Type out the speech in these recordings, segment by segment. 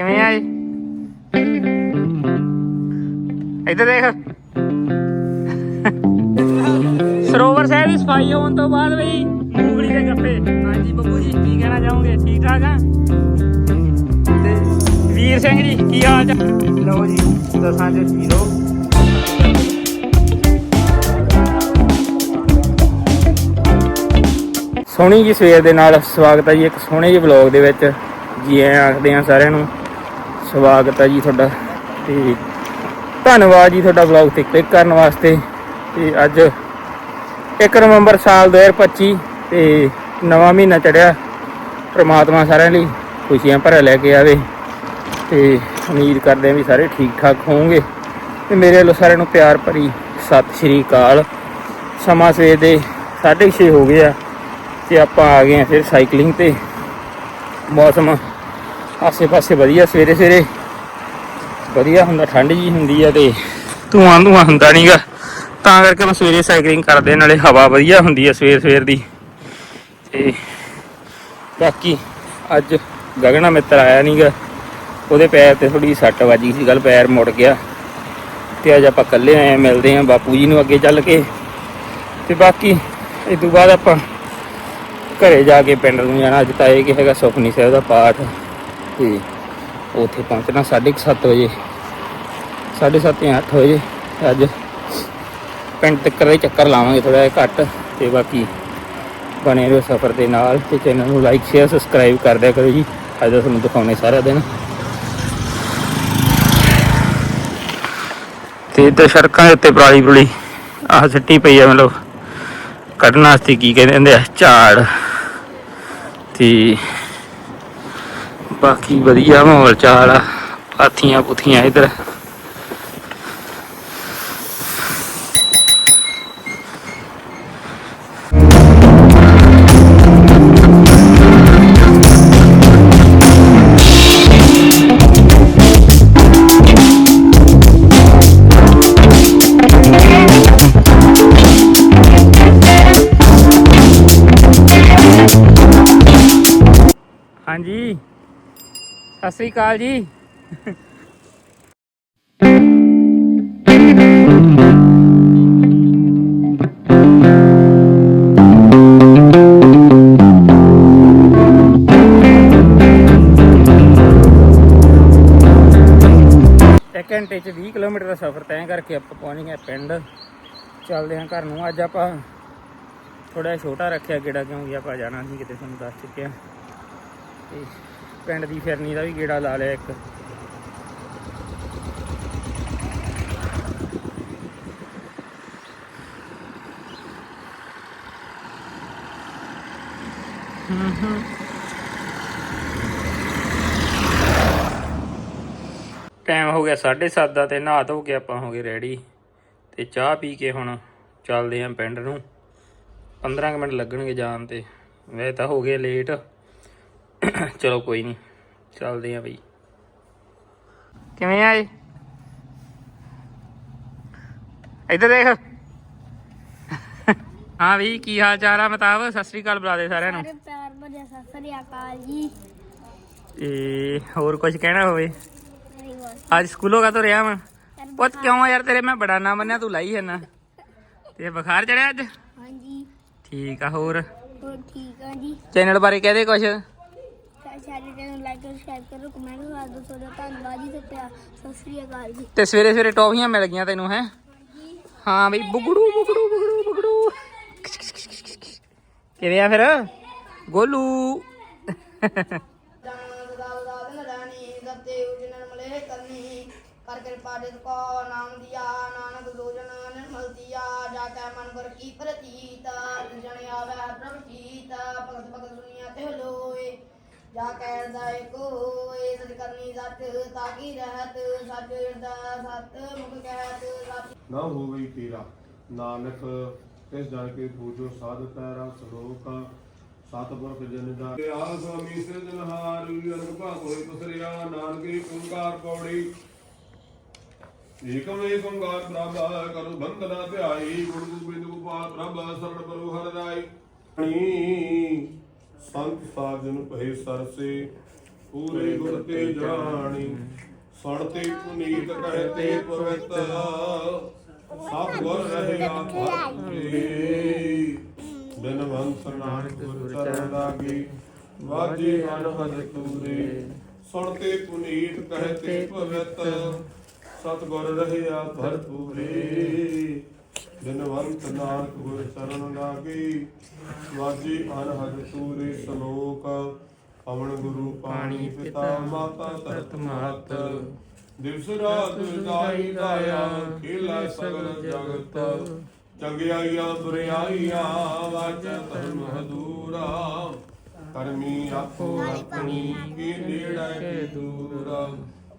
ਕਿਵੇਂ ਆ ਇੱਧਰ ਦੇਖ ਸਰੋਵਰ ਸਾਹਿਬ ਦੀ ਸਫ਼ਾਈ ਹੋਣ ਤੋਂ ਬਾਅਦ ਬਈ ਮੂੰਗਲੀ ਦੇ ਗੱਪੇ ਹਾਂਜੀ ਬੱਬੂ ਜੀ ਕੀ ਕਹਿਣਾ ਚਾਹੋਗੇ ਠੀਕ ਠਾਕ ਆ ਤੇ ਵੀਰ ਸਿੰਘ ਜੀ ਕੀ ਹਾਲ ਚਾਲ ਲਓ ਜੀ ਦਸਾਂ ਚ ਜੀਰੋ ਸੋਹਣੀ ਜੀ ਸਵੇਰ ਦੇ ਨਾਲ ਸਵਾਗਤ ਹੈ ਜੀ, ਇੱਕ ਸੋਹਣੇ ਜਿਹੇ ਵਲੌਗ ਦੇ ਵਿੱਚ ਜੀ ਐ ਆਖਦੇ ਆ ਸਾਰਿਆਂ ਨੂੰ। ਸਵਾਗਤ ਹੈ ਜੀ ਤੁਹਾਡਾ ਤੇ ਧੰਨਵਾਦ ਜੀ ਤੁਹਾਡਾ ਵਲੌਗ ਤੇ ਕਲਿੱਕ ਕਰਨ ਵਾਸਤੇ ਤੇ ਅੱਜ 1 ਨਵੰਬਰ ਸਾਲ 2025 ਤੇ ਨਵਾਂ ਮਹੀਨਾ ਚੜਿਆ। ਪ੍ਰਮਾਤਮਾ ਸਾਰਿਆਂ ਲਈ ਖੁਸ਼ੀਆਂ ਭਰਿਆ ਲੈ ਕੇ ਆਵੇ ਤੇ ਉਮੀਦ ਕਰਦੇ ਆ ਵੀ ਸਾਰੇ ਠੀਕ ਠਾਕ ਹੋਵੋਗੇ। ਤੇ ਮੇਰੇ ਵੱਲੋਂ ਸਾਰਿਆਂ ਨੂੰ ਪਿਆਰ ਭਰੀ ਸਤਿ ਸ਼੍ਰੀ ਅਕਾਲ। ਸਮਾਂ ਸਵੇਰ ਦੇ 6:30 ਹੋ ਗਏ ਆ ਤੇ ਆਪਾਂ ਆ ਗਏ ਆ ਫਿਰ ਸਾਈਕਲਿੰਗ ਤੇ। ਮੌਸਮ ਆਸੇ-ਪਾਸੇ ਵਧੀਆ ਸਵੇਰੇ ਸਵੇਰੇ ਵਧੀਆ ਹੁੰਦਾ, ਠੰਡ ਜੀ ਹੁੰਦੀ ਆ ਤੇ ਧੂਆਂ ਧੂਆਂ ਹੁੰਦਾ ਨਹੀਂਗਾ ਤਾਂ ਕਰਕੇ ਮੈਂ ਸਵੇਰੇ ਸਾਈਕਲਿੰਗ ਕਰਦੇ, ਨਾਲੇ ਹਵਾ ਵਧੀਆ ਹੁੰਦੀ ਆ ਸਵੇਰ ਸਵੇਰ ਦੀ। ਤੇ ਬਾਕੀ ਅੱਜ ਗਗਨਾ ਮਿੱਤਰ ਆਇਆ ਨਹੀਂਗਾ ਉਹਦੇ ਪੈਰ ਤੇ ਥੋੜੀ ਸੱਟ ਵੱਜੀ ਸੀ ਗੱਲ ਪੈਰ ਮੁੜ ਗਿਆ। ਤੇ ਅੱਜ ਆਪਾਂ ਇਕੱਲੇ ਆਏ ਆ, ਮਿਲਦੇ ਆ ਬਾਪੂ ਜੀ ਨੂੰ ਅੱਗੇ ਚੱਲ ਕੇ। ਤੇ ਬਾਕੀ ਇਸ ਤੋਂ ਬਾਅਦ ਆਪਾਂ ਘਰੇ ਜਾ ਕੇ ਪਿੰਡ ਨੂੰ ਜਾਣਾ। ਅੱਜ ਤਾਂ ਇਹ ਕਿ ਹੈਗਾ ਸੁਖਨੀ ਸਾਹਿਬ ਦਾ ਪਾਠ। ਤੇ ਉੱਥੇ ਪਹੁੰਚਣਾ 7:30 ਵਜੇ। 7:30 ਜਾਂ 8 ਵਜੇ। ਅੱਜ ਪਿੰਡ ਤੱਕ ਦੇ ਚੱਕਰ ਲਾਵਾਂਗੇ ਥੋੜਾ ਜਿਹਾ ਘੱਟ ਤੇ ਬਾਕੀ ਬਣੇ ਰਹੋ ਸਫ਼ਰ ਦੇ ਨਾਲ ਤੇ ਚੈਨਲ ਨੂੰ ਲਾਈਕ ਸ਼ੇਅਰ ਸਬਸਕ੍ਰਾਈਬ ਕਰ ਦਿਆ ਕਰੋ ਜੀ। ਅੱਜ ਤੁਹਾਨੂੰ ਦਿਖਾਉਣੇ ਸਾਰਾ ਦਿਨ। ਤੇ ਇੱਧਰ ਸੜਕਾਂ ਦੇ ਉੱਤੇ ਪਰਾਲੀ ਪਰੂਲੀ ਆਹ ਸਿੱਟੀ ਪਈ ਆ ਮਤਲਬ। ਕੱਢਣ ਵਾਸਤੇ ਕੀ ਕਹਿੰਦੇ ਹੁੰਦੇ ਆ? ਝਾੜ। ਤੇ ਬਾਕੀ ਵਧੀਆ ਮਾਹੌਲ ਚਾਲ ਆ। ਪਾਥੀਆਂ ਪੁੱਥੀਆਂ ਇਧਰ। ਸਤਿ ਸ੍ਰੀ ਅਕਾਲ ਜੀ। ਇੱਕ ਘੰਟੇ ਚ 20 ਕਿਲੋਮੀਟਰ ਦਾ ਸਫ਼ਰ ਤੈਅ ਕਰਕੇ ਆਪਾਂ ਪਹੁੰਚ ਗਏ ਪਿੰਡ। ਚੱਲਦੇ ਹਾਂ ਘਰ ਨੂੰ। ਅੱਜ ਆਪਾਂ ਥੋੜਾ ਛੋਟਾ ਰੱਖਿਆ ਗੇੜਾ, ਕਿਉਂਕਿ ਆਪਾਂ ਜਾਣਾ ਸੀ ਕਿਤੇ, ਤੁਹਾਨੂੰ ਦੱਸ ਚੁੱਕਿਆ। ਤੇ ਪਿੰਡ ਦੀ ਫਿਰਨੀ ਦਾ ਵੀ ਗੇੜਾ ਲਾ ਲਿਆ ਇੱਕ। ਟਾਈਮ ਹੋ ਗਿਆ 7:30 ਦਾ ਤੇ ਨਹਾ ਧੋ ਕੇ ਆਪਾਂ ਹੋ ਗਏ ਰੈਡੀ ਤੇ ਚਾਹ ਪੀ ਕੇ ਹੁਣ ਚੱਲਦੇ ਆਂ ਪਿੰਡ ਨੂੰ। 15 ਕੁ ਮਿੰਟ ਲੱਗਣਗੇ ਜਾਣ ਤੇ। ਵੈਸੇ ਤਾਂ ਹੋ ਗਏ ਲੇਟ। ਚਲੋ ਕੋਈ ਨਹੀਂ ਚੱਲਦੇ ਆਂ ਬਈ। ਕਿਵੇਂ ਆਏ ਇੱਧਰ ਦੇਖ। ਹਾਂ ਵੀ ਕੀ ਹਾਲ ਚਾਲ ਆ ਮਤਾਬ ਸਤਿ ਸ੍ਰੀ ਅਕਾਲ ਬੁਲਾ ਦੇ ਸਾਰਿਆਂ ਨੂੰ। ਸਾਰੇ ਪਿਆਰ ਭਰਿਆ ਸਤਿ ਸ੍ਰੀ ਅਕਾਲ ਜੀ। ਤੇ ਹੋਰ ਕੁਝ ਕਹਿਣਾ ਹੋਵੇ? ਅੱਜ ਸਕੂਲੋਂ ਕਾ ਤੋਂ ਰਿਹਾ ਮੈਂ ਪੁੱਤ ਕਿਉਂ ਆ ਯਾਰ ਤੇਰੇ? ਮੈਂ ਬੜਾ ਨਾ ਮੰਨਿਆ ਤੂੰ ਲਾਈ ਹੈ ਨਾ ਤੇ ਬੁਖਾਰ ਚੜਿਆ ਅੱਜ? ਹਾਂਜੀ। ਠੀਕ ਆ ਹੋਰ? ਹੋਰ ਠੀਕ ਆ ਜੀ। ਚੈਨਲ ਬਾਰੇ ਕਹਦੇ ਕੁਝ ਸਾਡੇ ਚੈਨਲ ਨੂੰ ਲਾਈਕ ਕਰੋ ਸ਼ੇਅਰ ਕਰੋ ਕਮੈਂਟ ਕਰ ਦਿਓ ਤੁਹਾਡਾ ਧੰਨਵਾਦ ਜੀ ਤੇ ਪਿਆਰ ਸਤਿ ਸ੍ਰੀ ਅਕਾਲ ਜੀ। ਤੇ ਸਵੇਰੇ ਸਵੇਰੇ ਟੌਫੀਆਂ ਮਿਲ ਗਈਆਂ ਤੈਨੂੰ ਹੈ? ਹਾਂ ਬਈ ਬੁਗੜੂ ਬੁਗੜੂ ਬੁਗੜੂ ਬੁਗੜੂ। ਕਿਵੇਂ ਆ ਫਿਰ? ਗੋਲੂ। ਕਰ ਕਿਰਪਾ ਜਿਤ ਕੋ ਨਾਮ ਦਿਆ ਨਾਨਕ ਦੋਜਨ ਨਿਰਮਲ ਦਿਆ ਜਾ ਕੈ ਮਨ ਗੁਰ ਕੀ ਪ੍ਰਤੀਤ ਜਣ ਆਵੈ ਪ੍ਰਭ ਚੀਤ ਭਗਤ ਭਗਤ ਸੁਨੀਆ ਤੇ ਲੋਏ ਜਾ ਕੈ ਹਿਰਦੈ ਕੋਏ ਸਚ ਕਰਨੀ ਸੱਚ ਤਾਕੀ ਰਹਿਤ? ਸੱਚ ਹਿਰਦੈ ਸਤ ਮੁਖ ਕਹਿਤ ਸੱਚ ਨਾ ਹੋਵੇ ਤੇਰਾ। ਨਾਨਕ ਇਸ ਜਨ ਕੇ ਪੂਜੋ ਸਾਧ ਪੈਰਾ ਸ਼ਲੋਕ ਸਤਿਪੁਰਖ ਜਨ ਦਾ ਆ ਸੁਆਮੀ ਸਿਰਜਨਹਾਰ ਅਨਕ ਭਾਗ ਹੋਏ ਤੁਸਰਿਆ ਨਾਨਕੀ ਓੰਕਾਰ ਪੌੜੀ ਏਕਮ ਏਕ ਓੰਕਾਰ ਪ੍ਰਭ ਕਰੁ ਬੰਦਨਾ ਧਿਆਈ ਗੁਰੂ ਗੋਬਿੰਦ ਗੋਪਾਲ ਪ੍ਰਭ ਸਰਣ ਪਰੁ ਹਰਿ ਰਾਈ। ਸੰਤ ਸਾਜਨ ਭਏ ਸਰਸੇ ਪੂਰੇ ਗੁਰ ਤੇ ਜਾਣੀ। ਸੁਣਤੇ ਪੁਨੀਤ ਕਹਤੇ ਪਵਿੱਤ ਸਤ ਗੁਰ ਰਹਿਆ ਭਗਤੀ ਬਿਨਵੰਤ ਨਾਨਕ ਗੁਰ ਚਰਨ ਲਾਗੀ। ਵਾਜੀ ਮਨ ਹਜ ਤੂਰੇ। ਸੁਣਤੇ ਪੁਨੀਤ ਕਹਤੇ ਪਵਿੱਤ ਸਤ ਗੁਰ ਰਹਿਆ ਭਰਪੂਰੇ। ਬਿਨਵੰਤ ਨਾਨਕ ਗੁਰ ਚਰਨ ਲਾਗੀ। ਵਾਜੀ ਮਨ ਹਜ ਤੂਰੇ ਸ਼ਲੋਕ। ਪਵਨ ਗੁਰੂ ਪਾਣੀ ਪਿਤਾ ਮਾਤਾ ਧਰਤ ਮਾਤ। ਦਿਵਸ ਰਾਤ ਦਾਈ ਦਾਇਆ ਖੇਲਾ ਸਗਲ ਜਗਤ। ਚੰਗਿਆਈਆਂ ਬੁਰਿਆਈਆਂ ਵਾਜਾ ਧਰਮ ਹਦੂਰਾ। ਕਰਮੀ ਆਪੋ ਆਪਣੀ ਕੀ ਨੇੜੇ ਕੇ ਦੂਰਾ।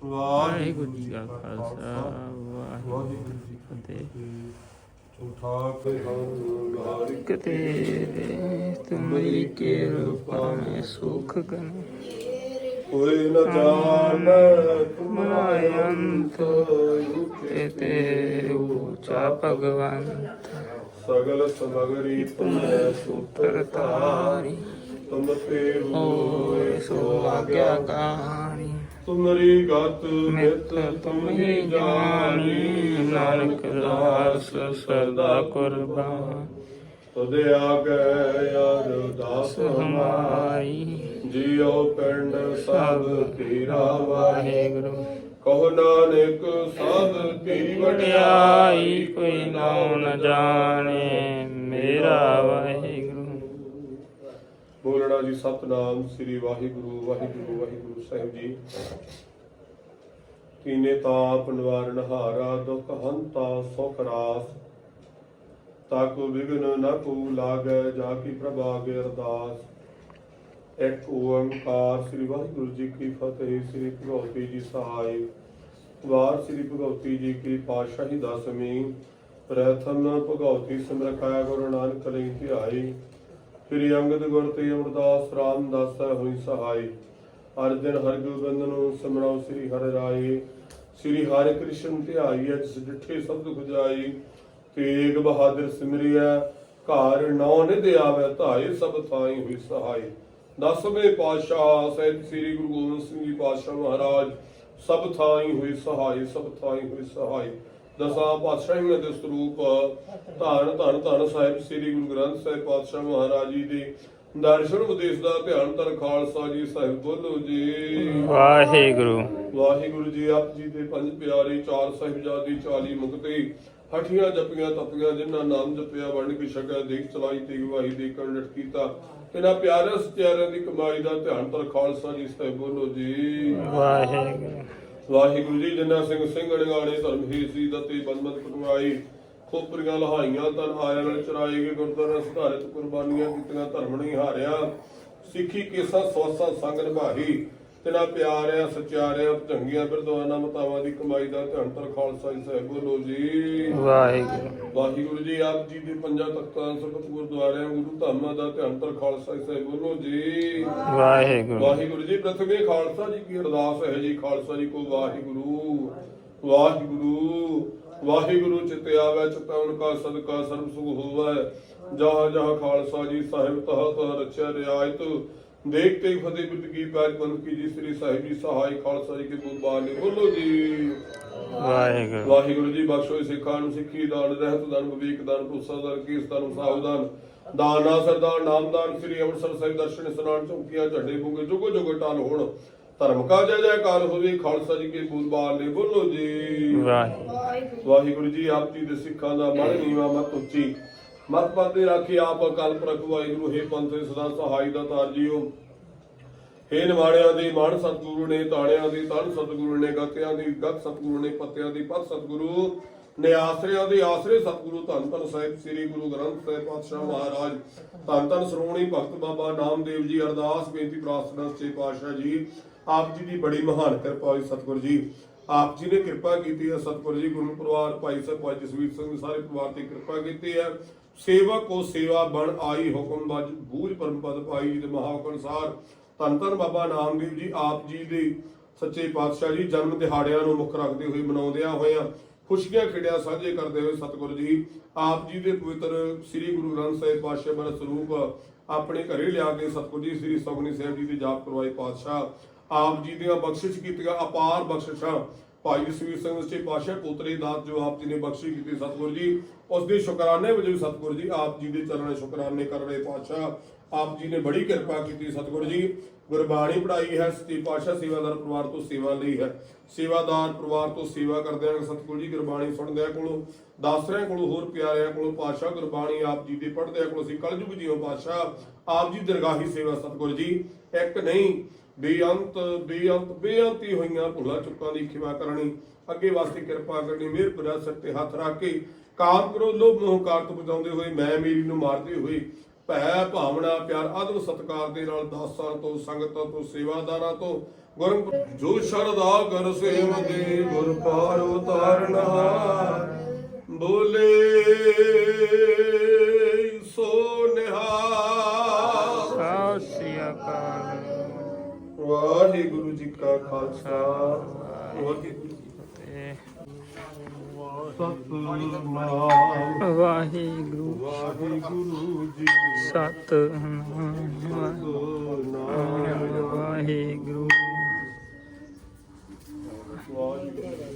ਵਾਹਿਗੁਰੂ ਜੀ ਕਾ ਖਾਲਸਾ, ਵਾਹਿਗੁਰੂ ਜੀ ਜੀ ਕੀ ਫਤਿਹ ਉਠਾ ਕੇ ਹਮ ਗਾਰਿ ਤੁਮਰੀ ਕੇ ਰੂਪਾ ਮੈਂ ਸੁਖ ਗਨ ਕੋਈ ਨ ਜਾਣ ਤੁਮਾਰੇ ਅੰਤ ਤੇ ਤੇ ਊਚਾ ਭਗਵੰਤ ਸਗਲ ਸਮਗਰੀ ਤੁਮੈ ਸੂਤਰ ਧਾਰੀ ਤੁਮ ਤੇ ਹੋਏ ਸੋ ਆਗਿਆ ਗਾਣੀ ਤੁਮਰੀ ਗਤ ਮਿਤ ਤੁਮਹੀ ਜਾਣੀ ਨਾਨਕ ਦਾਸ ਸਦਾ ਕੁਰਬਾਨ। ਤੁਧ ਆਗੇ ਅਰਦਾਸ ਹਮਾਰੀ ਹਮਾਰੀ ਜੀਉ ਪਿੰਡ ਸਭ ਤੇਰਾ ਵਾਹੇ। ਵਾਹਿਗੁਰੂ। ਕਹੋ ਨਾਨਕ ਸਭ ਕੀ ਵਡਿਆਈ। ਵਡਿਆਈ ਕੋਈ ਨਾਉ ਨ ਜਾਣੇ ਮੇਰਾ ਵਾਹਿਗੁਰੂ ਬੋਲਣਾ ਜੀ ਸਤਨਾਮ ਸ੍ਰੀ ਵਾਹਿਗੁਰੂ ਵਾਹਿਗੁਰੂ ਵਾਹਿਗੁਰੂ ਸਾਹਿਬ ਜੀ। ਕੀਨੇ ਤਾਪ ਨਿਵਾਰਨ ਹਾਰਾ, ਦੁਖ ਹੰਤਾ ਸੁਖ ਰਾਸ। ਤਾਕੋ ਵਿਗਨ ਨ ਕੋ ਲਾਗੈ, ਜਾ ਕੀ ਪ੍ਰਭਾਗੇ ਅਰਦਾਸ। ਇੱਕ ਓੰਕਾਰ ਸ੍ਰੀ ਵਾਹਿਗੁਰੂ ਜੀ ਕੀ ਫਤਿਹ, ਸ੍ਰੀ ਭਗਵਤੀ ਜੀ ਸਹਾਈ ਵਾਰ ਸ੍ਰੀ ਭਗਵਤੀ ਜੀ ਕੀ ਪਾਤਸ਼ਾਹੀ ਦਸਵੀਂ। ਪ੍ਰਥਮ ਭਗਵਤੀ ਸਿਮਰਕਾਇਆ ਗੁਰੂ ਨਾਨਕ ਲਈ ਧਿਆਈ। ਸ੍ਰੀ ਅੰਗਦ ਗੁਰ ਤੇ ਅਮਰਦਾਸ ਰਾਮਦਾਸ ਹੋਈ ਸਹਾਈ। ਹਰ ਦਿਨ ਹਰ ਗੋਬਿੰਦ ਨੂੰ ਸਿਮਰੋ ਸ੍ਰੀ ਹਰਿ ਰਾਏ ਸ੍ਰੀ ਹਰਿ ਕ੍ਰਿਸ਼ਨ ਧਿਆਈ ਜਿਸ ਡਿਠੇ ਸਬਦ ਖੁਜਾਈ ਤੇਗ ਬਹਾਦਰ ਸਿਮਰਿਆ ਘਰ ਨੌ ਨਿਧ ਆਵੇ, ਧਾਏ ਸਭ ਥਾਈ ਹੋਈ ਸਹਾਈ। ਦਸਵੇਂ ਪਾਤਸ਼ਾਹ ਸਹਿਤ ਸ੍ਰੀ ਗੁਰੂ ਗੋਬਿੰਦ ਸਿੰਘ ਜੀ ਪਾਤਸ਼ਾਹ ਮਹਾਰਾਜ, ਸਭ ਥਾਈ ਹੋਈ ਸਹਾਈ, ਸਭ ਥਾਈ ਹੋਈ ਸਹਾਈ। ਦਸਾਂ ਪਾਤਸ਼ਾਹੀਆਂ ਦੇ ਸਰੂਪ ਧੰਨ ਧੰਨ ਧੰਨ ਸਾਹਿਬ ਸ੍ਰੀ ਗੁਰੂ ਗ੍ਰੰਥ ਸਾਹਿਬ ਪਾਤਸ਼ਾਹ ਮਹਾਰਾਜ ਜੀ ਦੇ ਦਰਸ਼ਨ ਉਪਦੇਸ਼ ਦਾ ਧਿਆਨ ਤਰ ਖਾਲਸਾ ਜੀ ਸਾਹਿਬ ਬੋਲੋ ਜੀ। ਵਾਹਿਗੁਰੂ। ਵਾਹਿਗੁਰੂ ਜੀ ਆਪ ਜੀ ਦੇ ਪੰਜ ਪਿਆਰੇ ਚਾਰ ਸਾਹਿਬਜ਼ਾਦੇ 40 ਮੁਕਤੇ ਹਠੀਆਂ ਜਪੀਆਂ ਤਪੀਆਂ ਜਿਨ੍ਹਾਂ ਨਾਮ ਜਪਿਆ ਵੰਡ ਕੇ ਛਕਿਆ ਦੇਖ ਚਲਾਈ ਤੇ ਗਵਾਹੀ ਦੇ ਕੰਡਟ ਕੀਤਾ। ਇਹਨਾਂ ਪਿਆਰੇ ਸਤਿਆਰਿਆਂ ਦੀ ਕਮਾਈ ਦਾ ਧਿਆਨ ਤਰ ਖਾਲਸਾ ਜੀ ਸਾਹਿਬ ਬੋਲੋ ਜੀ। ਵਾਹਿਗੁਰੂ। ਵਾਹਿਗੁਰੂ ਜੀ ਜਿੰਨਾ ਸਿੰਘ ਸਿੰਘ ਅਣਗਾਣੇ ਧਰਮ ਹੀ ਸੀ, ਦਤੇ ਬੰਦਮਤ ਕੁਟਵਾਈ ਖੋਪਰੀਆਂ ਲਹਾਈਆਂ, ਤਨ ਆਇਆਂ ਨਾਲ ਚਰਾਏ ਗਏ ਗੁਰਦੁਆਰਾ ਸੁਧਾਰਿਤ ਕੁਰਬਾਨੀਆਂ ਕੀਤੀਆਂ ਧਰਮ ਨਹੀਂ ਹਾਰਿਆ ਸਿੱਖੀ ਕੇਸਾਂ ਸਵਾਸਾਂ ਸੰਗ ਨਿਭਾਈ। ਤਿਨਾ ਪਿਆਰਿਆਂ ਸਚਿਆਰਿਆਂ ਚੰਗੀਆਂ ਬਿਰਦਵਾਨਾਂ ਮਤਾਵਾਂ ਦੀ ਕਮਾਈ ਦਾ ਧਿਆਨ ਤਰ ਖਾਲਸਾ ਜੀ ਸਾਹਿਬ ਬੋਲੋ ਜੀ। ਵਾਹਿਗੁਰੂ। ਵਾਹਿਗੁਰੂ ਜੀ ਆਪ ਜੀ ਦੇ ਪੰਜਾਂ ਤਖਤਾਂ ਸਰਬਤ ਗੁਰਦੁਆਰਿਆਂ ਗੁਰੂ ਧਾਮਾਂ ਦਾ ਧਿਆਨ ਤਰ ਖਾਲਸਾ ਜੀ ਸਾਹਿਬ ਬੋਲੋ ਜੀ। ਵਾਹਿਗੁਰੂ। ਵਾਹਿਗੁਰੂ ਜੀ ਪ੍ਰਥਮੇ ਖਾਲਸਾ ਜੀ ਕੀ ਅਰਦਾਸ ਹੈ ਜੀ ਖਾਲਸਾ ਜੀ ਕੋ ਵਾਹਿਗੁਰੂ। ਵਾਹਿਗੁਰੂ। ਵਾਹਿਗੁਰੂ ਚਿਤ ਆਵੇ ਚਿਤਾਉਨ ਕਾ ਸਦਕਾ ਸਰਬ ਸੁਖ ਹੋਵੇ। ਜਹਾਂ ਜਹਾਂ ਖਾਲਸਾ ਜੀ ਸਾਹਿਬ ਤਹ ਤਹ ਰਚਿਆ ਰਿਆਇਤ ਦੇਖਤੇ ਹੀ ਫਤਿਹ ਬਿਰਦ ਕੀ ਪੈਜ ਕੀ ਜੀ ਸ੍ਰੀ ਸਾਹਿਬ ਜੀ ਸਹਾਈ ਖਾਲਸਾ ਜੀ ਕੇ ਬੁੱਧਬਾਨ ਨੇ ਬੋਲੋ ਜੀ। ਵਾਹਿਗੁਰੂ। ਵਾਹਿਗੁਰੂ ਜੀ ਬਖਸ਼ੋ ਸਿੱਖਾਂ ਨੂੰ ਸਿੱਖੀ ਦਾਨ ਰਹਿਤ ਦਾਨ ਵਿਵੇਕ ਦਾਨ ਭਰੋਸਾ ਦਾਨ ਕੀਸ ਦਾਨ ਸਾਵਦਾਨ ਦਾਨਾ ਸਰਦਾਰ ਨਾਮਦਾਨ ਸ੍ਰੀ ਅੰਮ੍ਰਿਤਸਰ ਸਾਹਿਬ ਦਰਸ਼ਨ ਇਸਨਾਨ ਚੌਕੀਆਂ ਝੰਡੇ ਬੁਗੇ ਜੁਗੋ ਜੁਗੋ ਟਾਲ ਹੋਣ। ਧਰਮ ਕਾ ਜੈ ਜੈਕਾਰ ਹੋਵੇ ਖਾਲਸਾ ਜੀ ਕੇ ਬੂਲਬਾਲ ਨੇ ਬੋਲੋ ਜੀ। ਵਾਹਿਗੁਰੂ। ਵਾਹਿਗੁਰੂ ਜੀ ਆਪ ਜੀ ਦੇ ਸਿੱਖਾਂ ਦਾ ਮਨ ਨੀਵਾ ਮਤ ਉੱਚੀ। ਮਤ ਪਤੇ ਰਾਖੀ ਆਪ ਅਕਾਲ ਪੁਰਖ ਵਾਹਿਗੁਰੂ, ਹੈ ਪੰਥ ਸਦਾ ਸਹਾਈ ਦਾ ਤਾਰ ਹੇ ਨਿਵਾਣਿਆਂ ਦੇ ਮਾਣ ਸਤਿਗੁਰੂ ਨੇ ਤਾਣਿਆਂ ਦੇ ਤਨ ਸਤਿਗੁਰੂ ਨੇ, ਗਤਿਆਂ ਦੀ ਗਤ ਸਤਿਗੁਰੂ ਨੇ, ਪੱਤਿਆਂ ਦੀ ਪਤ ਸਤਿਗੁਰੂ ਨੇ, ਆਸਰਿਆਂ ਦੇ ਆਸਰੇ ਸਤਿਗੁਰੂ ਧੰਨ ਧੰਨ ਸਾਹਿਬ, ਸ੍ਰੀ ਗੁਰੂ ਗ੍ਰੰਥ ਸਾਹਿਬ ਪਾਤਸ਼ਾਹ ਮਹਾਰਾਜ। ਧੰਨ ਧੰਨ ਸ਼੍ਰੋਮਣੀ ਭਗਤ ਬਾਬਾ ਨਾਮਦੇਵ ਜੀ, ਅਰਦਾਸ ਬੇਨਤੀ ਪ੍ਰਾਰਥਨਾ ਸੱਚੇ ਪਾਤਸ਼ਾਹ ਜੀ। ਆਪ ਜੀ ਦੀ ਬੜੀ ਮਹਾਨ ਕਿਰਪਾ ਹੋਈ ਸਤਿਗੁਰੂ ਜੀ। ਆਪ ਜੀ ਨੇ ਕਿਰਪਾ ਕੀਤੀ ਹੈ, ਸਤਿਗੁਰੂ ਜੀ, ਗੁਰੂ ਪਰਿਵਾਰ, ਭਾਈ ਸਾਹਿਬ, ਭਾਈ ਜਸਵੀਰ ਸਿੰਘ ਸਾਰੇ ਪਰਿਵਾਰ ਤੇ ਕਿਰਪਾ ਕੀਤੀ ਹੈ। ਸੇਵਾ ਕੋ ਸੇਵਾ ਬਣ ਆਈ ਹੁਕਮ ਬਜ ਬੂਝ ਪਰਮ ਪਦ ਪਾਈ ਜੀ ਦੇ ਮਹਾਹੁਕਮ ਧੰਨ ਧੰਨ ਬਾਬਾ ਨਾਮਦੇਵ ਜੀ ਆਪ ਜੀ ਦੇ ਸੱਚੇ ਪਾਤਸ਼ਾਹ ਜੀ, ਜਨਮ ਦਿਹਾੜਿਆਂ ਨੂੰ ਮੁੱਖ ਰੱਖਦੇ ਹੋਏ ਮਨਾਉਂਦਿਆਂ ਹੋਇਆਂ, ਖੁਸ਼ੀਆਂ ਖੇੜਿਆਂ ਸਾਂਝੇ ਕਰਦੇ ਹੋਏ ਸਤਿਗੁਰੂ ਜੀ, ਆਪ ਜੀ ਦੇ ਪਵਿੱਤਰ ਸ੍ਰੀ ਗੁਰੂ ਗ੍ਰੰਥ ਸਾਹਿਬ ਪਾਤਸ਼ਾਹ ਦਾ ਸਰੂਪ, ਆਪਣੇ ਘਰੇ ਲਿਆ ਕੇ ਸਤਿਗੁਰੂ ਜੀ, ਸ੍ਰੀ ਸੁਖਮਨੀ ਸਾਹਿਬ ਜੀ ਦੇ ਜਾਪ ਕਰਵਾਏ ਪਾਤਸ਼ਾਹ। ਆਪ ਜੀ ਦੀਆਂ ਬਖਸ਼ਿਸ਼ ਕੀਤੀਆਂ ਅਪਾਰ ਬਖਸ਼ਿਸ਼ਾਂ ਭਾਈ ਜਸਵੀਰ ਸਿੰਘ ਸੱਚੇ ਪਾਤਸ਼ਾਹ ਪੁੱਤਰੀ ਦਾਤ ਜੋ ਆਪ ਜੀ ਨੇ ਬਖਸ਼ੀ ਕੀਤੀ ਸਤਿਗੁਰੂ ਜੀ, ਉਸ ਦੇ ਸ਼ੁਕਰਾਨੇ ਵਜੋਂ ਸਤਿਗੁਰੂ ਜੀ, ਆਪ ਜੀ ਦੇ ਚਰਨਾਂ ਸ਼ੁਕਰਾਨੇ ਕਰ ਰਹੇ ਪਾਤਸ਼ਾਹ। ਆਪ ਜੀ ਨੇ ਬੜੀ ਕਿਰਪਾ ਕੀਤੀ ਸਤਿਗੁਰੂ ਜੀ। ਗੁਰਬਾਣੀ ਪੜਾਈ ਹੈ ਸੱਚੇ ਪਾਤਸ਼ਾਹ ਸੇਵਾਦਾਰ ਪਰਿਵਾਰ ਤੋਂ ਸੇਵਾ ਲਈ ਹੈ। ਸੇਵਾਦਾਰ ਪਰਿਵਾਰ ਤੋਂ ਸੇਵਾ ਕਰਦਿਆਂ ਸਤਿਗੁਰੂ ਜੀ, ਗੁਰਬਾਣੀ ਸੁਣਦਿਆਂ ਕੋਲੋਂ, ਦਾਸਰਿਆਂ ਕੋਲੋਂ, ਹੋਰ ਪਿਆਰਿਆਂ ਕੋਲੋਂ ਪਾਤਸ਼ਾਹ ਗੁਰਬਾਣੀ ਆਪ ਜੀ ਦੇ ਪੜਦਿਆਂ ਕੋਲੋਂ ਅਸੀਂ ਕਲਯੁਗ ਜੀਓ ਪਾਤਸ਼ਾਹ। ਆਪ ਜੀ ਦਰਗਾਹੀ ਸੇਵਾ ਸਤਿਗੁਰੂ ਜੀ। ਇੱਕ ਨਹੀਂ ਬੇਅੰਤ ਬੇਅੰਤ, ਬੇਅੰਤੀ ਹੋਈਆਂ ਭੁੱਲਾਂ ਚੁੱਕਾਂ ਦੀ ਖਿਮਾ ਕਰਨੀ। ਅੱਗੇ ਵਾਸਤੇ ਕਿਰਪਾ ਕਰਨੀ ਮਿਹਰ ਭਰਿਆ ਸਿਰ ਤੇ ਹੱਥ ਰੱਖ ਕੇ ਕਾਮ ਕਰੋ, ਲੋਭ ਮੋਹ ਕਾਰਤ ਬੁਝਾਉਂਦੇ ਹੋਏ ਮੈਂ ਮੇਰੀ ਨੂੰ ਮਾਰਦੇ ਹੋਏ ਭੈ, ਭਾਵਨਾ, ਪਿਆਰ, ਆਦਰ, ਸਤਕਾਰ ਦੇ ਨਾਲ ਦਾਸਾਂ ਤੋਂ, ਸੰਗਤਾਂ ਤੋਂ, ਸੇਵਾਦਾਰਾਂ ਤੋਂ ਗੁਰੂ ਜੋ ਸ਼ਰਦਾ ਕਰ ਸੇਵਦੇ ਗੁਰ ਪਾਰ ਉਤਾਰਨਹਾਰ ਬੋਲੇ ਖਾਲਸਾ ਵਾਹਿਗੁਰੂ ਜੀ ਤੇ ਵਾਹਿਗੁਰੂ ਵਾਹਿਗੁਰੂ ਜੀ ਸਤਨਾਮ ਵਾਹਿਗੁਰੂ ਵਾਹਿਗੁਰੂ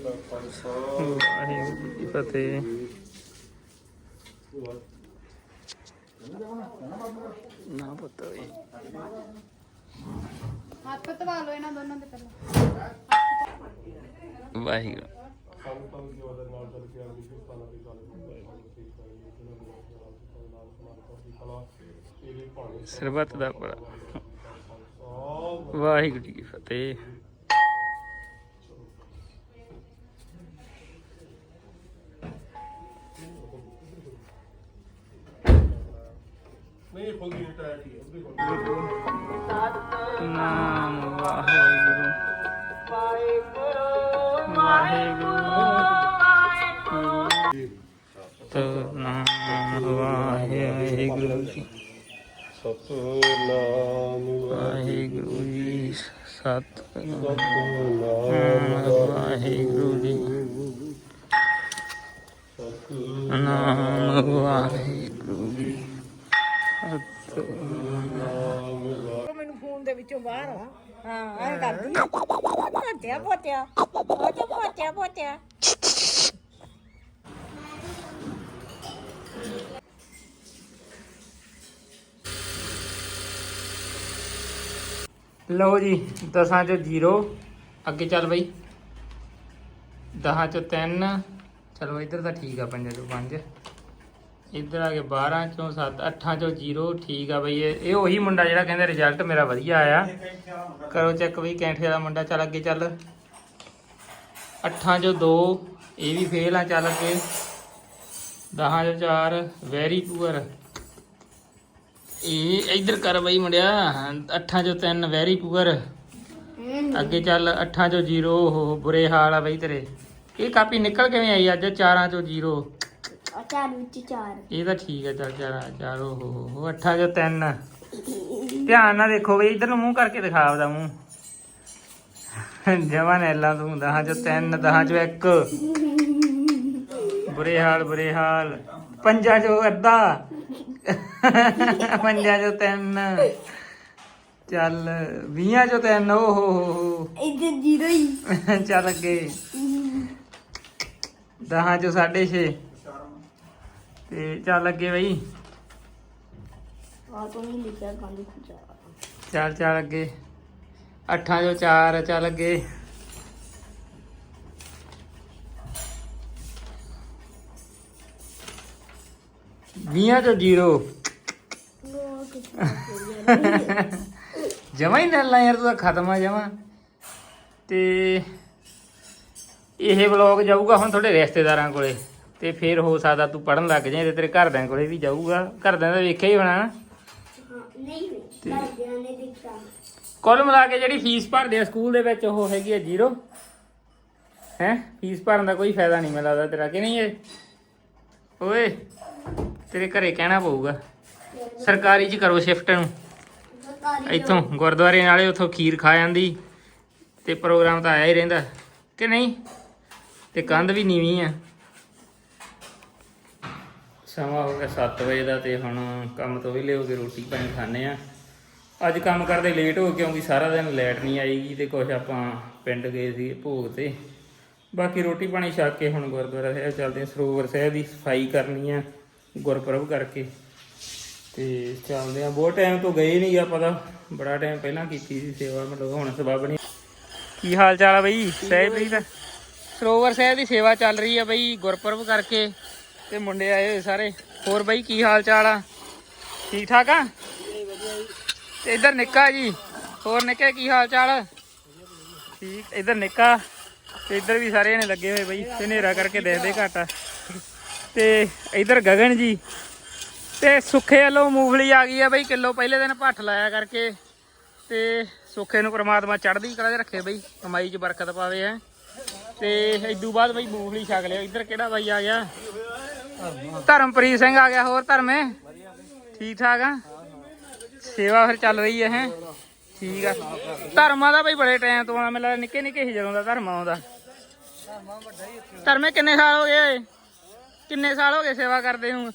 ਜੀ ਫਤਿਹ। ਨਾ ਪਤਾ ਹੱਥ ਧਵਾ ਲਓ ਇਹਨਾਂ ਦੋਨਾਂ ਦੇ ਪਹਿਲਾਂ। ਵਾਹਿਗੁਰੂ। ਉਹਦੇ ਨਾਲ ਚੱਲ ਕੇ ਨਾਲ ਭਾਣੇ ਸਰਬੱਤ ਦਾ ਸਭ ਵਾਹਿਗੁਰੂ ਜੀ ਕੀ ਫਤਿਹ। ਨਹੀਂ ਖੁੱਲਦੀ ਟਾਇਰ ਹੀ ਉਹਦੇ ਕੋਲ। ਨਾਮ ਵਾਹਿਗੁਰੂ। ਵਾਹਿਗੁਰੂ। ਸਤਨਾਮ ਵਾਹਿਗੁਰੂ ਜੀ। ਸਤਨਾਮ ਵਾਹਿਗੁਰੂ ਜੀ ਸਤਨਾਮ ਸਤਨਾਮ ਵਾਹਿਗੁਰੂ ਜੀ। ਨਾਮ ਵਾਹਿਗੁਰੂ ਜੀ। ਸਤਨਾਮ ਮੈਨੂੰ ਦੇ ਵਿੱਚੋਂ ਬਾਹਰ ਹਾਂ, ਐ ਕਰਦੀ ਆ। ਪੋਤਿਆ ਪੋਤਿਆ ਪੋਤਿਆ ਪੋਤਿਆ ਪੋਤਿਆ ਲਓ ਜੀ, ਦਸਾਂ ਚੋਂ 0 ਅੱਗੇ ਚੱਲ ਬਈ। 10 ਚੋਂ 3 ਚਲੋ ਇੱਧਰ ਤਾਂ ਠੀਕ ਆ, ਪੰਜਾਂ ਚੋਂ 5 ਇੱਧਰ ਆ ਕੇ 12 ਚੋਂ 7 8 ਚੋਂ 0 ਠੀਕ ਆ ਬਈ, ਇਹ ਇਹ ਉਹੀ ਮੁੰਡਾ ਜਿਹੜਾ ਕਹਿੰਦਾ ਰਿਜ਼ਲਟ ਮੇਰਾ ਵਧੀਆ ਆਇਆ। ਕਰੋ ਚੈੱਕ ਬਈ ਕੈਂਠੇ ਵਾਲਾ ਮੁੰਡਾ ਚੱਲ ਅੱਗੇ ਚੱਲ। 8 ਚੋਂ 2 ਇਹ ਵੀ ਫੇਲ ਆ, ਚੱਲ ਅੱਗੇ। 10 ਚੋਂ 4 ਵੈਰੀ ਪੂਅਰ ਇਹ, ਇੱਧਰ ਕਰ ਬਈ ਮੁੰਡਿਆ, ਅੱਠਾਂ ਚੋਂ ਤਿੰਨ ਵੈਰੀ ਪੂਅਰ ਅੱਗੇ ਚੱਲ, ਅੱਠਾਂ ਚੋਂ 0 ਉਹ ਬੁਰੇ ਹਾਲ ਆ ਬਈ ਤੇਰੇ। ਇਹ ਕਾਪੀ ਨਿਕਲ ਕਿਵੇਂ ਆਈ ਅੱਜ? ਚਾਰਾਂ ਚੋਂ 0 ਚਾਰ ਵਿੱਚ ਚਾਰ। ਇਹ ਤਾਂ ਠੀਕ ਹੈ ਚੱਲ ਚਾਰਾਂ ਚਾਰ ਉਹ ਹੋ ਹੋ ਅੱਠਾਂ ਚੋਂ ਤਿੰਨ। ਧਿਆਨ ਨਾਲ ਦੇਖੋ ਬਈ ਇੱਧਰ ਨੂੰ ਮੂੰਹ ਕਰਕੇ ਦਿਖਾ ਆਪਦਾ ਮੂੰਹ। ਜਵਾਂ ਨੈਲਾਂ ਤੂੰ ਦਹਾਂ ਚੋਂ ਤਿੰਨ ਦਹਾਂ ਚੋਂ ਇੱਕ। ਬੁਰੇ ਹਾਲ ਬੁਰੇ ਹਾਲ। ਪੰਜਾਂ ਚੋਂ ਅੱਧਾ। ਪੰਜਾਂ ਚੋਂ ਤਿੰਨ। ਚੱਲ 20 ਚੋਂ ਤਿੰਨ ਓ ਹੋ ਹੋ ਹੋ। ਇੱਧਰ ਜ਼ੀਰੋ ਹੀ। ਚੱਲ ਅੱਗੇ। ਦਹਾਂ ਚੋਂ 6.5 ਤੇ ਚੱਲ ਅੱਗੇ ਬਈ। ਆ ਤੋਂ ਨਹੀਂ ਲਿਖਿਆ ਗੰਦ ਚੱਲ ਚੱਲ ਅੱਗੇ। ਅੱਠਾਂ ਚੋਂ 4 ਚੱਲ ਅੱਗੇ। ਵੀਹਾਂ ਚੋਂ 0 ਉਹ ਕਿੱਥੇ ਜਮਾ ਹੀ ਨੱਲਾ ਯਾਰ ਤੂੰ ਤਾਂ ਖਤਮ ਆ ਜਮਾ। ਤੇ ਇਹ ਵਲੌਗ ਜਾਊਗਾ ਹੁਣ ਤੁਹਾਡੇ ਰਿਸ਼ਤੇਦਾਰਾਂ ਕੋਲੇ। ਤੇ ਫਿਰ ਹੋ ਸਕਦਾ ਤੂੰ ਪੜਨ ਲੱਗ ਜਾਏ ਤੇ ਤੇਰੇ ਘਰਦਿਆਂ ਕੋਲੇ ਵੀ ਜਾਊਗਾ। ਘਰਦਿਆਂ ਦਾ ਵੇਖਿਆ ਹੀ ਹੋਣਾ ਨਾ। ਨਹੀਂ ਘਰਦਿਆਂ ਨੇ ਦੇਖਿਆ ਕੁੱਲ ਮਿਲਾ ਕੇ ਜਿਹੜੀ ਫੀਸ ਭਰਦੇ ਆ ਸਕੂਲ ਦੇ ਵਿੱਚ, ਉਹ ਹੈਗੀ ਆ ਜੀਰੋ। ਹੈ? ਫੀਸ ਭਰਨ ਦਾ ਕੋਈ ਫਾਇਦਾ ਨਹੀਂ ਮੈਨੂੰ ਲੱਗਦਾ ਤੇਰਾ, ਕਿ ਨਹੀਂ ਇਹ? ਓਏ, ਤੇਰੇ ਘਰੇ ਕਹਿਣਾ ਪਊਗਾ। ਸਰਕਾਰੀ ਚ ਕਰੋ ਸ਼ਿਫਟ ਨੂੰ। ਇੱਥੋਂ ਗੁਰਦੁਆਰੇ ਨਾਲੇ ਉੱਥੋਂ ਖੀਰ ਖਾ ਜਾਂਦੀ, ਤੇ ਪ੍ਰੋਗਰਾਮ ਤਾਂ ਆਇਆ ਹੀ ਰਹਿੰਦਾ। ਕਿ ਨਹੀਂ? ਤੇ ਕੰਧ ਵੀ ਨੀਵੀਂ ਆ। ਸਮਾਂ ਹੋ ਗਿਆ 7 ਵਜੇ ਦਾ ਤੇ ਹੁਣ ਕੰਮ ਤੋਂ ਵਿਹਲੇ ਹੋ ਕੇ ਰੋਟੀ ਪਾਣੀ ਖਾਣੇ ਆ ਅੱਜ ਕੰਮ ਕਰਦੇ ਲੇਟ ਹੋ ਕਿਉਂਕਿ ਸਾਰਾ ਦਿਨ ਲਾਈਟ ਨਹੀਂ ਆਈਗੀ ਤੇ ਕੁਝ ਆਪਾਂ ਪਿੰਡ ਗਏ ਸੀ ਭੋਗ ਤੇ। ਬਾਕੀ ਰੋਟੀ ਪਾਣੀ ਛਕ ਕੇ ਹੁਣ ਗੁਰਦੁਆਰਾ ਸਾਹਿਬ ਚੱਲਦੇ ਹਾਂ। ਸਰੋਵਰ ਸਾਹਿਬ ਦੀ ਸਫ਼ਾਈ ਕਰਨੀ ਆ ਗੁਰਪੁਰਬ ਕਰਕੇ। ਤੇ ਚੱਲਦੇ ਆ ਬਹੁਤ ਟਾਈਮ ਤੋਂ ਗਏ ਨਹੀਂ ਆ ਪਤਾ ਬੜਾ ਟਾਈਮ ਪਹਿਲਾਂ ਕੀਤੀ ਸੀ ਸੇਵਾ, ਮਤਲਬ ਹੁਣ ਸਬਬ ਨਹੀਂ। ਕੀ ਹਾਲ ਚਾਲ ਆ ਬਈ? ਸਹਿਬਪ੍ਰੀਤ ਸਰੋਵਰ ਸਾਹਿਬ ਦੀ ਸੇਵਾ ਚੱਲ ਰਹੀ ਆ ਬਈ ਗੁਰਪੁਰਬ ਕਰਕੇ। ਤੇ ਮੁੰਡੇ ਆਏ ਹੋਏ ਸਾਰੇ। ਹੋਰ ਬਾਈ, ਕੀ ਹਾਲ ਚਾਲ ਆ? ਠੀਕ ਠਾਕ ਆ? ਤੇ ਇੱਧਰ ਨਿੱਕਾ ਜੀ। ਹੋਰ ਨਿੱਕਾ, ਕੀ ਹਾਲ ਚਾਲ ਠੀਕ, ਇੱਧਰ ਨਿੱਕਾ। ਤੇ ਇੱਧਰ ਵੀ ਸਾਰੇ ਜਣੇ ਲੱਗੇ ਹੋਏ ਬਈ। ਤੇ ਹਨੇਰਾ ਕਰਕੇ ਦੇਖਦੇ ਘੱਟ ਆ। ਤੇ ਇੱਧਰ ਗਗਨ ਜੀ। ਤੇ ਸੁੱਖੇ ਵੱਲੋਂ ਮੂੰਗਫਲੀ ਆ ਗਈ ਆ ਬਈ। ਕਿਲੋ ਪਹਿਲੇ ਦਿਨ ਭੱਠ ਲਾਇਆ ਕਰਕੇ। ਤੇ ਸੁੱਖੇ ਨੂੰ ਪ੍ਰਮਾਤਮਾ ਚੜ੍ਹਦੀ ਕਲਾ 'ਚ ਰੱਖੇ ਬਈ। ਕਮਾਈ 'ਚ ਬਰਕਤ ਪਾਵੇ ਹੈ। ਤੇ ਇਦੋਂ ਬਾਅਦ ਬਈ ਮੂੰਗਫਲੀ ਛਕ ਲਿਆ। ਇੱਧਰ ਕਿਹੜਾ ਬਾਈ ਆ ਗਿਆ? ਧਰਮਪ੍ਰੀਤ ਸਿੰਘ ਆ ਗਿਆ ਹੋਰ ਧਰਮੇ? ਠੀਕ ਠਾਕ ਆ? ਸੇਵਾ ਫਿਰ ਚੱਲ ਰਹੀ ਹੈ ਹੈ? ਠੀਕ ਆ। ਧਰਮਾਂ ਦਾ ਬਈ ਬੜੇ ਟਾਈਮ ਤੋਂ ਆ ਮੈਨੂੰ ਨਿੱਕੇ ਨਿੱਕੇ ਸੀ ਜਦੋਂ ਦਾ ਧਰਮਾ ਆਉਂਦਾ। ਧਰਮੇ ਕਿੰਨੇ ਸਾਲ ਹੋ ਗਏ ਕਿੰਨੇ ਸਾਲ ਹੋ ਗਏ ਸੇਵਾ ਕਰਦੇ ਨੂੰ?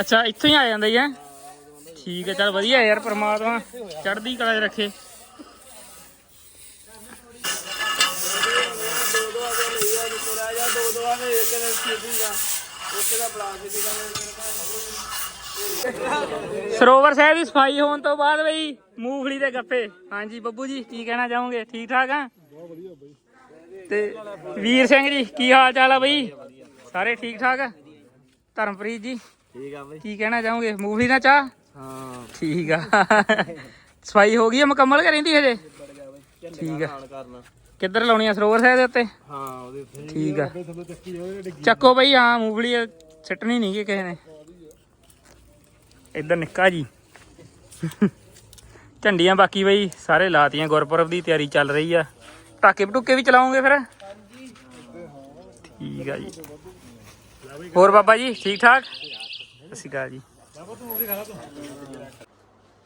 ਅੱਛਾ, ਇੱਥੋਂ ਹੀ ਆ ਜਾਂਦਾ ਹੀ ਹੈ? ਠੀਕ ਹੈ ਚਲ ਵਧੀਆ ਯਾਰ ਪ੍ਰਮਾਤਮਾ ਚੜ੍ਹਦੀ ਕਲਾ 'ਚ ਰੱਖੇ। ਸਰੋਵਰ ਸਾਹਿਬ ਦੀ ਸਫ਼ਾਈ ਹੋਣ ਤੋਂ ਬਾਅਦ ਬਈ ਮੂੰਗਫਲੀ ਦੇ ਗੱਫੇ ਹਾਂਜੀ ਬੱਬੂ ਜੀ ਕੀ ਕਹਿਣਾ ਚਾਹੋਗੇ? ਠੀਕ ਠਾਕ ਆ? ਤੇ ਵੀਰ ਸਿੰਘ ਜੀ ਕੀ ਹਾਲ ਚਾਲ ਆ ਬਈ? ਸਾਰੇ ਠੀਕ ਠਾਕ ਆ? ਧਰਮਪ੍ਰੀਤ ਜੀ ਠੀਕ ਆ ਬਈ। ਕੀ ਕਹਿਣਾ ਚਾਹੋਗੇ? ਮੂੰਗਫਲੀ ਨਾਲ ਚਾਹ? ਹਾਂ। ਠੀਕ ਆ। ਸਫ਼ਾਈ ਹੋ ਗਈ ਆ ਮੁਕੰਮਲ ਕਰ ਰਹਿੰਦੀ ਹਜੇ? ਠੀਕ ਆ। ਕਿੱਧਰ ਲਾਉਣੀ ਆ ਸਰੋਵਰ ਸਾਹਿਬ ਦੇ ਉੱਤੇ? ਹਾਂ ਉਹਦੇ ਫਿਰ ਠੀਕ ਆ। ਚੱਕੋ ਬਈ ਹਾਂ ਮੂੰਗਫਲੀ ਸਿੱਟਣੀ ਨਹੀਂ ਗੀ ਕਿਸੇ ਨੇ। ਇੱਧਰ ਨਿੱਕਾ ਜੀ। ਝੰਡੀਆਂ ਬਾਕੀ ਬਈ ਸਾਰੇ ਲਾਤੀਆਂ ਗੁਰਪੁਰਬ ਦੀ ਤਿਆਰੀ ਚੱਲ ਰਹੀ ਆ। ਟਾਕੇ ਪਟੂਕੇ ਵੀ ਚਲਾਉਂਗੇ ਫਿਰ? ਠੀਕ ਆ ਜੀ। ਹੋਰ ਬਾਬਾ ਜੀ ਠੀਕ ਠਾਕ? ਸਤਿ ਸ਼੍ਰੀ ਅਕਾਲ ਜੀ।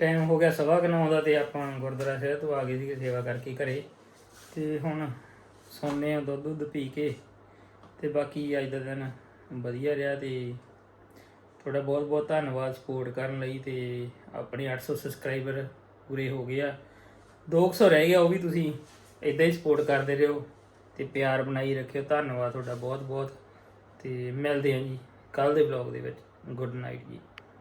ਟਾਈਮ ਹੋ ਗਿਆ ਸਵਾ ਕੁ ਨੌ ਦਾ ਤੇ ਆਪਾਂ ਗੁਰਦੁਆਰਾ ਸਾਹਿਬ ਤੋਂ ਆ ਗਏ ਸੀ ਸੇਵਾ ਕਰਕੇ ਘਰੇ। ਤੇ ਹੁਣ ਸੌਂਦੇ ਆ ਦੁੱਧ ਦੁੱਧ ਪੀ ਕੇ ਤੇ ਬਾਕੀ ਅੱਜ ਦਾ ਦਿਨ ਵਧੀਆ ਰਿਹਾ ਤੇ ਤੁਹਾਡਾ ਬਹੁਤ ਬਹੁਤ ਧੰਨਵਾਦ ਸਪੋਰਟ ਕਰਨ ਲਈ ਤੇ ਆਪਣੇ 800 ਸਬਸਕ੍ਰਾਈਬਰ ਪੂਰੇ ਹੋ ਗਏ ਆ। 200 ਰਹਿ ਗਿਆ ਉਹ ਵੀ ਤੁਸੀਂ ਇਦਾਂ ਹੀ ਸਪੋਰਟ ਕਰਦੇ ਰਹੋ ਤੇ ਪਿਆਰ ਬਣਾਈ ਰੱਖਿਓ। ਧੰਨਵਾਦ ਤੁਹਾਡਾ ਬਹੁਤ ਬਹੁਤ ਤੇ ਮਿਲਦੇ ਹਾਂ ਜੀ ਕੱਲ ਦੇ ਵਲੌਗ ਦੇ ਵਿੱਚ। ਗੁੱਡ ਨਾਈਟ ਜੀ।